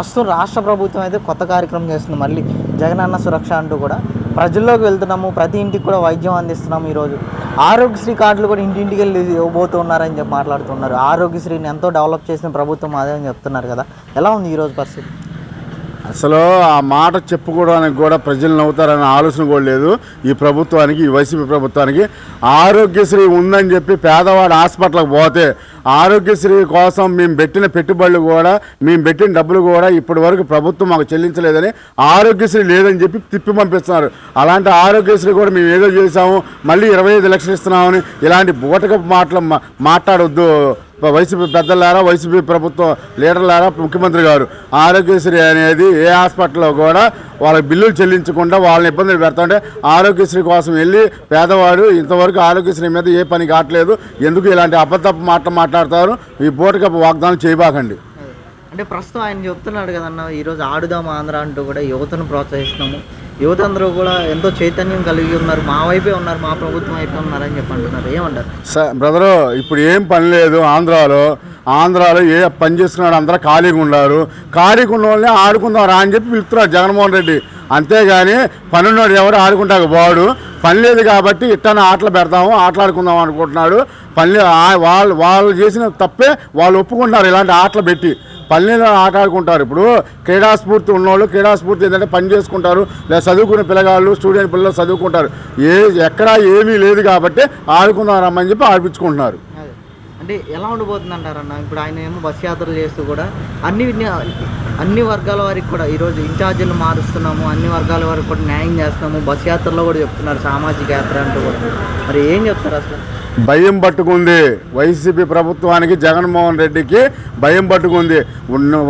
ప్రస్తుతం రాష్ట్ర ప్రభుత్వం అయితే కొత్త కార్యక్రమం చేస్తుంది మళ్ళీ. జగనన్న సురక్ష అంటూ కూడా. ప్రజల్లోకి వెళ్తున్నాము ప్రతి ఇంటికి కూడా వైద్యం అందిస్తున్నాము ఈరోజు. ఆరోగ్యశ్రీ కార్డులు కూడా ఇంటింటికి వెళ్ళి ఇవ్వబోతున్నారని చెప్పి మాట్లాడుతున్నారు. ఆరోగ్యశ్రీని ఎంతో డెవలప్ చేసిన ప్రభుత్వం అదే అని చెప్తున్నారు కదా. ఎలా ఉంది ఈరోజు పరిస్థితి? అసలు ఆ మాట చెప్పుకోవడానికి కూడా ప్రజలు నవ్వుతారనే ఆలోచన కూడా లేదు. ఈ ప్రభుత్వానికి ఈ వైసీపీ ప్రభుత్వానికి ఆరోగ్యశ్రీ ఉందని చెప్పి పేదవాడు హాస్పిటల్కి పోతే ఆరోగ్యశ్రీ కోసం మేము పెట్టిన పెట్టుబడులు కూడా మేము పెట్టిన డబ్బులు కూడా ఇప్పటి వరకు ప్రభుత్వం మాకు చెల్లించలేదని ఆరోగ్యశ్రీ లేదని చెప్పి తిప్పి పంపిస్తున్నారు. అలాంటి ఆరోగ్యశ్రీ కూడా మేము ఏదో చేసాము మళ్ళీ ఇరవై ఐదు లక్షలు ఇస్తున్నామని ఇలాంటి బూటకపు మాటలు మాట్లాడొద్దు. వైసీపీ పెద్దలారా వైసీపీ ప్రభుత్వం లీడర్లారా ముఖ్యమంత్రి గారు ఆరోగ్యశ్రీ అనేది ఏ హాస్పిటల్లో కూడా వాళ్ళ బిల్లులు చెల్లించకుండా వాళ్ళని ఇబ్బందులు పెడతాంటే ఆరోగ్యశ్రీ కోసం వెళ్ళి పేదవాడు ఇంతవరకు ఆరోగ్యశ్రీ మీద ఏ పని కావట్లేదు. ఎందుకు ఇలాంటి అబద్ధపు మాటలు మాట్లాడతారు? ఈ బూటకపు వాగ్దానం చేయబాకండి. అంటే ప్రస్తుతం ఆయన చెప్తున్నాడు కదన్న ఈరోజు ఆడుదాం ఆంధ్ర అంటూ కూడా యువతను ప్రోత్సహిస్తున్నాము. యువత అందరూ కూడా ఎంతో చైతన్యం కలిగి ఉన్నారు మా వైపే ఉన్నారు మా ప్రభుత్వం వైపే ఉన్నారని చెప్పి అంటున్నారు. ఏమంటారు? సార్ బ్రదరు ఇప్పుడు ఏం పని లేదు ఆంధ్రాలో. ఆంధ్రాలో ఏ పని చేసుకున్నాడు అందరూ ఖాళీగా ఉన్నారు. ఖాళీగా ఉన్న వాళ్ళని ఆడుకుందాం రా అని చెప్పి పిలుస్తున్నారు జగన్మోహన్ రెడ్డి. అంతేగాని పనున్నాడు ఎవరు ఆడుకుంటాక బాడు పని లేదు కాబట్టి ఇట్టన ఆటలు పెడతాము ఆటలాడుకుందాం అనుకుంటున్నాడు. పని వాళ్ళు వాళ్ళు చేసిన తప్పే వాళ్ళు ఒప్పుకుంటున్నారు ఇలాంటి ఆటలు పెట్టి. పల్లెల్లో ఆట ఆడుకుంటారు ఇప్పుడు క్రీడాస్ఫూర్తి ఉన్నవాళ్ళు ఉన్నోళ్ళు ఏంటంటే పని చేసుకుంటారు. లేదా చదువుకునే పిల్లగాళ్ళు స్టూడెంట్ పిల్లలు చదువుకుంటారు. ఏ ఎక్కడా ఏమీ లేదు కాబట్టి ఆడుకుందాం రమ్మని చెప్పి ఆడిపించుకుంటున్నారు. అంటే ఎలా ఉండబోతుంది అంటారన్న ఇప్పుడు ఆయన ఏమో బస్ యాత్రలు చేస్తూ కూడా అన్ని అన్ని వర్గాల వారికి కూడా ఈరోజు ఇన్ఛార్జీలు మారుస్తున్నాము అన్ని వర్గాల వారికి కూడా న్యాయం చేస్తున్నాము. బస్ యాత్రలో కూడా చెప్తున్నారు సామాజిక యాత్ర అంటూ కూడా. మరి ఏం చెప్తారు అసలు? భయం పట్టుకుంది. వైసీపీ ప్రభుత్వానికి జగన్మోహన్ రెడ్డికి భయం పట్టుకుంది.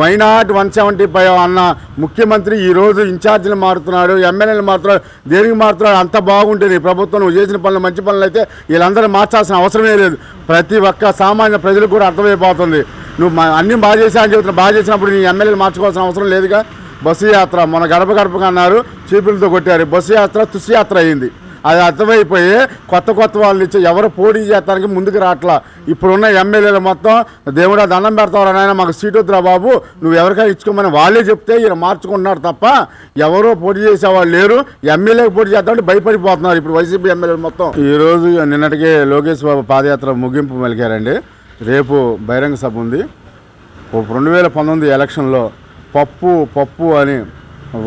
వైనాట్ వన్ సెవెంటీ ఫైవ్ అన్న ముఖ్యమంత్రి ఈరోజు ఇన్ఛార్జీలు మారుతున్నాడు ఎమ్మెల్యేలు మారుతున్నాడు దేనికి మారుతున్నాడు? అంత బాగుంటుంది. ప్రభుత్వం నువ్వు చేసిన పనులు మంచి పనులు అయితే వీళ్ళందరూ మార్చాల్సిన అవసరమే లేదు. ప్రతి ఒక్క సామాన్య ప్రజలకు కూడా అర్థమైపోతుంది. నువ్వు అన్నీ బాగా చేసా అని చెబుతున్నా. బాగా చేసినప్పుడు నీ ఎమ్మెల్యేలు మార్చుకోవాల్సిన అవసరం లేదుగా? బస్సు యాత్ర మన గడప గడపగా అన్నారు చీపులతో కొట్టారు. బస్సు యాత్ర తుసి యాత్ర అయింది. అది అర్థమైపోయి కొత్త కొత్త వాళ్ళని ఇచ్చి ఎవరు పోటీ చేస్తానికి ముందుకు రావట్లా ఇప్పుడున్న ఎమ్మెల్యేలు మొత్తం దేవుడా దండం పెడతావు నాయన మాకు సీటు వద్దురా బాబు నువ్వు ఎవరికైనా ఇచ్చుకోమని వాళ్ళే చెప్తే ఈయన మార్చుకుంటున్నారు తప్ప ఎవరో పోటీ చేసేవాళ్ళు లేరు. ఎమ్మెల్యేకి పోటీ చేద్దామంటే భయపడిపోతున్నారు ఇప్పుడు వైసీపీ ఎమ్మెల్యేలు మొత్తం. ఈరోజు నిన్నటికే లోకేష్ బాబు పాదయాత్ర ముగింపు మెలికారండి రేపు బహిరంగ సభ ఉంది. రెండు వేల పంతొమ్మిది ఎలక్షన్లో పప్పు పప్పు అని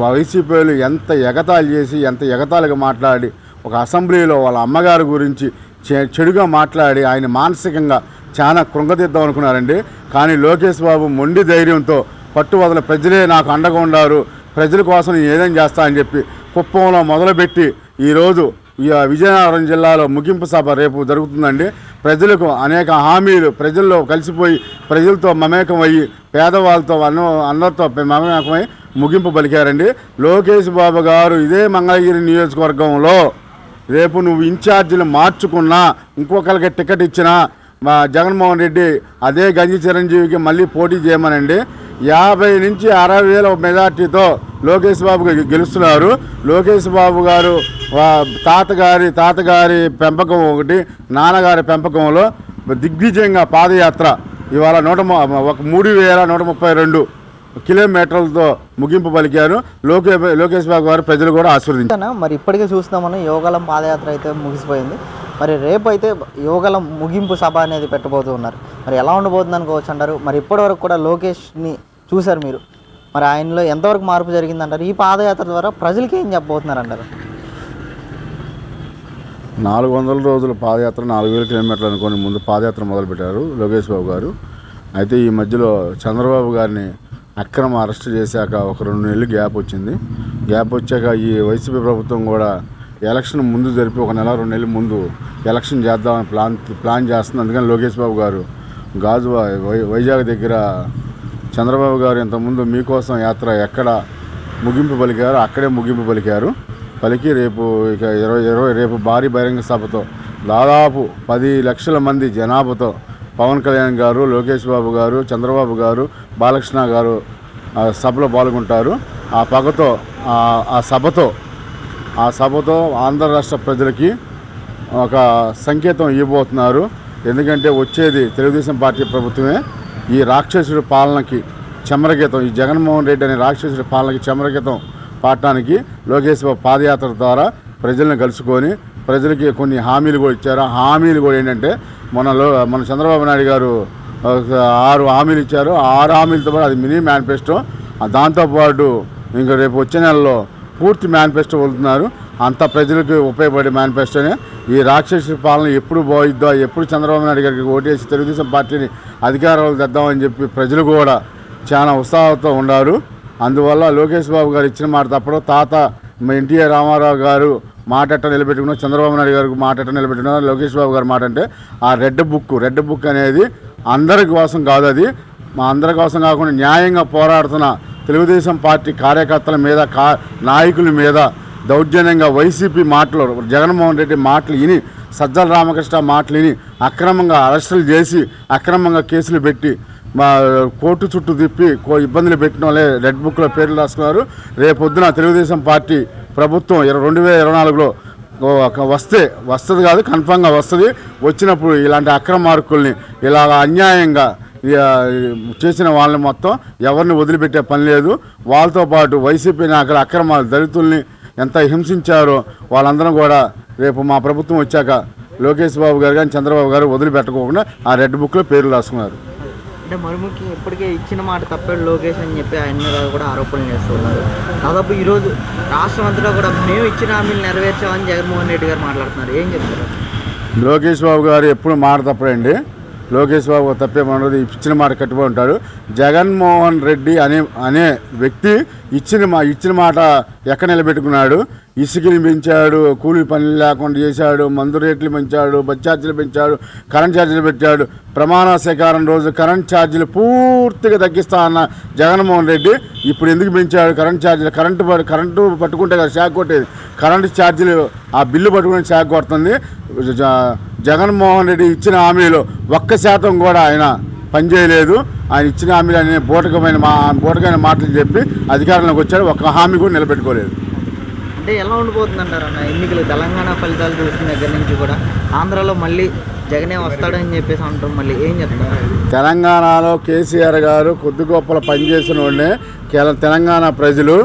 వైసీపీలు ఎంత ఎగతాళి చేసి ఎంత ఎగతాళిగా మాట్లాడి ఒక అసెంబ్లీలో వాళ్ళ అమ్మగారి గురించి చె- చెడుగా మాట్లాడి ఆయన మానసికంగా చాలా కృంగతీద్దాం అనుకున్నారండి. కానీ లోకేష్ బాబు మొండి ధైర్యంతో పట్టువదల ప్రజలే నాకు అండగా ఉండారు ప్రజల కోసం నేను ఏదైనా చేస్తా అని చెప్పి కుప్పంలో మొదలుపెట్టి ఈరోజు ఈ విజయనగరం జిల్లాలో ముగింపు సభ రేపు జరుగుతుందండి. ప్రజలకు అనేక హామీలు ప్రజల్లో కలిసిపోయి ప్రజలతో మమేకం అయ్యి పేదవాళ్ళతో అన్న అందరితో మమేకమై ముగింపు పలికారండి. లోకేష్ బాబు గారు ఇదే మంగళగిరి నియోజకవర్గంలో రేపు నువ్వు ఇన్ఛార్జీలు మార్చుకున్నా ఇంకొకరికి టికెట్ ఇచ్చినా మా జగన్మోహన్ రెడ్డి అదే గంజి చిరంజీవికి మళ్ళీ పోటీ చేయమనండి. యాభై నుంచి అరవై వేల మెజార్టీతో లోకేష్ బాబు గెలుస్తున్నారు. లోకేష్ బాబు గారు తాతగారి తాతగారి పెంపకం ఒకటి నాన్నగారి పెంపకంలో దిగ్విజయంగా పాదయాత్ర. ఇవాళ నూట ఒక మూడు వేల నూట ముప్పై రెండు కిలోమీటర్లతో ముగింపు పలికారు. లోకే లోకేష్ బాబు గారు ప్రజలు కూడా ఆశీర్వదించారు? మరి ఇప్పటికే చూస్తున్నామని యోగలం పాదయాత్ర అయితే ముగిసిపోయింది. మరి రేపు అయితే యోగలం ముగింపు సభ అనేది పెట్టబోతూ ఉన్నారు. మరి ఎలా ఉండబోతుంది అనుకోవచ్చు అంటారు? మరి ఇప్పటివరకు కూడా లోకేష్ని చూశారు మీరు. మరి ఆయనలో ఎంతవరకు మార్పు జరిగిందంటారు ఈ పాదయాత్ర ద్వారా ప్రజలకి ఏం చెప్పబోతున్నారు అంటారు? నాలుగు వందల రోజుల పాదయాత్ర నాలుగు వేల కిలోమీటర్లు అనుకొని ముందు పాదయాత్ర మొదలుపెట్టారు లోకేష్ బాబు గారు. అయితే ఈ మధ్యలో చంద్రబాబు గారిని అక్రమ అరెస్ట్ చేశాక ఒక రెండు నెలలు గ్యాప్ వచ్చింది. గ్యాప్ వచ్చాక ఈ వైసీపీ ప్రభుత్వం కూడా ఎలక్షన్ ముందు జరిపి ఒక నెల రెండు నెలల ముందు ఎలక్షన్ చేద్దామని ప్లాన్ ప్లాన్ చేస్తుంది. అందుకని లోకేష్ బాబు గారు గాజు వై- వైజాగ్ దగ్గర చంద్రబాబు గారు ఇంతకుముందు మీకోసం యాత్ర ఎక్కడ ముగింపు పలికారు అక్కడే ముగింపు పలికారు. పలికి రేపు ఇక ఇరవై ఇరవై రేపు భారీ బహిరంగ సభతో దాదాపు పది లక్షల మంది జనాభాతో పవన్ కళ్యాణ్ గారు లోకేష్ బాబు గారు చంద్రబాబు గారు బాలకృష్ణ గారు సభలో పాల్గొంటారు. ఆ పగతో ఆ- సభతో ఆ సభతో ఆంధ్ర రాష్ట్ర ప్రజలకి ఒక సంకేతం ఇవ్వబోతున్నారు. ఎందుకంటే వచ్చేది తెలుగుదేశం పార్టీ ప్రభుత్వమే. ఈ రాక్షసుడి పాలనకి చమరగీతం ఈ జగన్మోహన్ రెడ్డి అనే రాక్షసుడి పాలనకి చమరగీతం పాడటానికి లోకేష్ బాబు పాదయాత్ర ద్వారా ప్రజలను కలుసుకొని ప్రజలకి కొన్ని హామీలు కూడా ఇచ్చారు. ఆ హామీలు కూడా ఏంటంటే మన మన చంద్రబాబు నాయుడు గారు ఆరు హామీలు ఇచ్చారు. ఆరు హామీలతో పాటు అది మినీ మేనిఫెస్టో. దాంతోపాటు ఇంకా రేపు వచ్చే నెలలో పూర్తి మేనిఫెస్టో వెళ్తున్నారు అంత ప్రజలకు ఉపయోగపడే మేనిఫెస్టోనే. ఈ రాక్షస పాలన ఎప్పుడు పోయిద్దో ఎప్పుడు చంద్రబాబు నాయుడు గారికి ఓటేసి తెలుగుదేశం పార్టీని అధికారంలో తెద్దామని చెప్పి ప్రజలు కూడా చాలా ఉత్సాహంతో ఉన్నారు. అందువల్ల లోకేష్ బాబు గారు ఇచ్చిన మాట తప్పడం తాత ఎన్టీఆర్ రామారావు గారు మాట నిలబెట్టుకున్నారు చంద్రబాబు నాయుడు గారికి మాట నిలబెట్టుకున్నారు లోకేష్ బాబు గారు మాట అంటే ఆ రెడ్ బుక్. రెడ్ బుక్ అనేది అందరి కోసం కాదు అది. మా అందరి కోసం కాకుండా న్యాయంగా పోరాడుతున్న తెలుగుదేశం పార్టీ కార్యకర్తల మీద కా నాయకుల మీద దౌర్జన్యంగా వైసీపీ మాటలు జగన్మోహన్ రెడ్డి మాటలు విని సజ్జల రామకృష్ణ మాటలు విని అక్రమంగా అరెస్టులు చేసి అక్రమంగా కేసులు పెట్టి మా కోర్టు చుట్టూ తిప్పి కో- ఇబ్బందులు పెట్టిన వాళ్ళే రెడ్ బుక్లో పేర్లు రాసుకున్నారు. రేపొద్దున తెలుగుదేశం పార్టీ ప్రభుత్వం ఇరవై రెండు వేల ఇరవై నాలుగులో ఒక వస్తే వస్తుంది కాదు కన్ఫామ్గా వస్తుంది. వచ్చినప్పుడు ఇలాంటి అక్రమార్కుల్ని ఇలాగ అన్యాయంగా చేసిన వాళ్ళని మొత్తం ఎవరిని వదిలిపెట్టే పని లేదు. వాళ్ళతో పాటు వైసీపీ నాయకులు అక్రమాలు దళితుల్ని ఎంత హింసించారో వాళ్ళందరం కూడా రేపు మా ప్రభుత్వం వచ్చాక లోకేష్ బాబు గారు కానీ చంద్రబాబు గారు వదిలిపెట్టకోకుండా ఆ రెడ్ బుక్లో పేర్లు రాసుకున్నారు. అంటే మరుముఖి ఇప్పటికే ఇచ్చిన మాట తప్పాడు లోకేష్ అని చెప్పి ఆయన మీద కూడా ఆరోపణలు చేస్తున్నారు. దాదాపు ఈరోజు రాష్ట్రం అంతటా కూడా మేము ఇచ్చిన హామీలు నెరవేర్చామని జగన్మోహన్ రెడ్డి గారు మాట్లాడుతున్నారు. ఏం చెప్తారు? లోకేష్ బాబు గారు ఎప్పుడు మాట తప్పడండి. లోకేష్ బాబు తప్పేమన్నది ఇచ్చిన మాట కట్టుబడి ఉంటాడు. జగన్మోహన్ రెడ్డి అనే అనే వ్యక్తి ఇచ్చిన మా ఇచ్చిన మాట ఎక్కడ నిలబెట్టుకున్నాడు? ఇసుకని పెంచాడు కూలీ పనులు లేకుండా చేశాడు మందు రేట్లు పెంచాడు బస్ ఛార్జీలు పెంచాడు కరెంట్ ఛార్జీలు పెట్టాడు. ప్రమాణ సేకారం రోజు కరెంట్ ఛార్జీలు పూర్తిగా తగ్గిస్తా అన్న జగన్మోహన్ రెడ్డి ఇప్పుడు ఎందుకు పెంచాడు కరెంట్ ఛార్జీలు? కరెంటు కరెంటు పట్టుకుంటే కదా షాక్ కొట్టేది. కరెంటు ఛార్జీలు ఆ బిల్లు పట్టుకునే షాక్ కొడుతుంది. జగన్మోహన్ రెడ్డి ఇచ్చిన హామీలో ఒక్క శాతం కూడా ఆయన పనిచేయలేదు. ఆయన ఇచ్చిన హామీలు అనే బూటకమైన మా బూటకమైన మాటలు చెప్పి అధికారంలోకి వచ్చాడు. ఒక్క హామీ కూడా నిలబెట్టుకోలేదు. అంటే ఎలా ఉండిపోతుంది అంటారు అన్న? ఎన్నికలు తెలంగాణ ఫలితాలు చూసిన దగ్గర నుంచి కూడా ఆంధ్రాలో మళ్ళీ జగనే వస్తాడని చెప్పేసి అంటారు. మళ్ళీ ఏం చెప్తారు? తెలంగాణలో కేసీఆర్ గారు కొద్ది గొప్పలు పనిచేసిన వాళ్ళే కేవలం తెలంగాణ ప్రజలు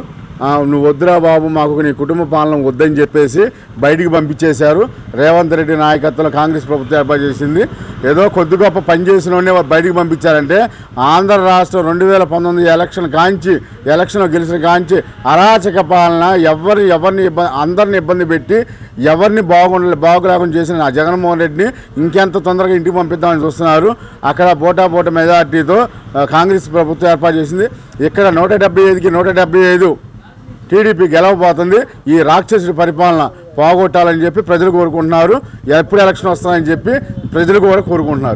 నువ్వు వద్దురా బాబు మాకు నీ కుటుంబ పాలన వద్దని చెప్పేసి బయటికి పంపించేశారు. రేవంత్ రెడ్డి నాయకత్వంలో కాంగ్రెస్ ప్రభుత్వం ఏర్పాటు చేసింది. ఏదో కొద్ది గొప్ప పనిచేసిన బయటికి పంపించారంటే ఆంధ్ర రాష్ట్రం రెండు వేల పంతొమ్మిది ఎలక్షన్ కాంచి ఎలక్షన్ గెలిచిన కాంచి అరాచక పాలన ఎవరిని ఎవరిని ఇబ్బంది అందరిని ఇబ్బంది పెట్టి ఎవరిని బాగుండ బాగులేకుండా చేసిన ఆ జగన్మోహన్ రెడ్డిని ఇంకెంత తొందరగా ఇంటికి పంపిద్దామని చూస్తున్నారు. అక్కడ బోటా బోట మెజార్టీతో కాంగ్రెస్ ప్రభుత్వం ఏర్పాటు చేసింది. ఇక్కడ నూట డెబ్బై ఐదుకి నూట డెబ్బై ఐదు టీడీపీ గెలవబోతుంది. ఈ రాక్షసుడి పరిపాలన పోగొట్టాలని చెప్పి ప్రజలు కోరుకుంటున్నారు. ఎప్పుడు ఎలక్షన్ వస్తాయని చెప్పి ప్రజలు కూడా కోరుకుంటున్నారు.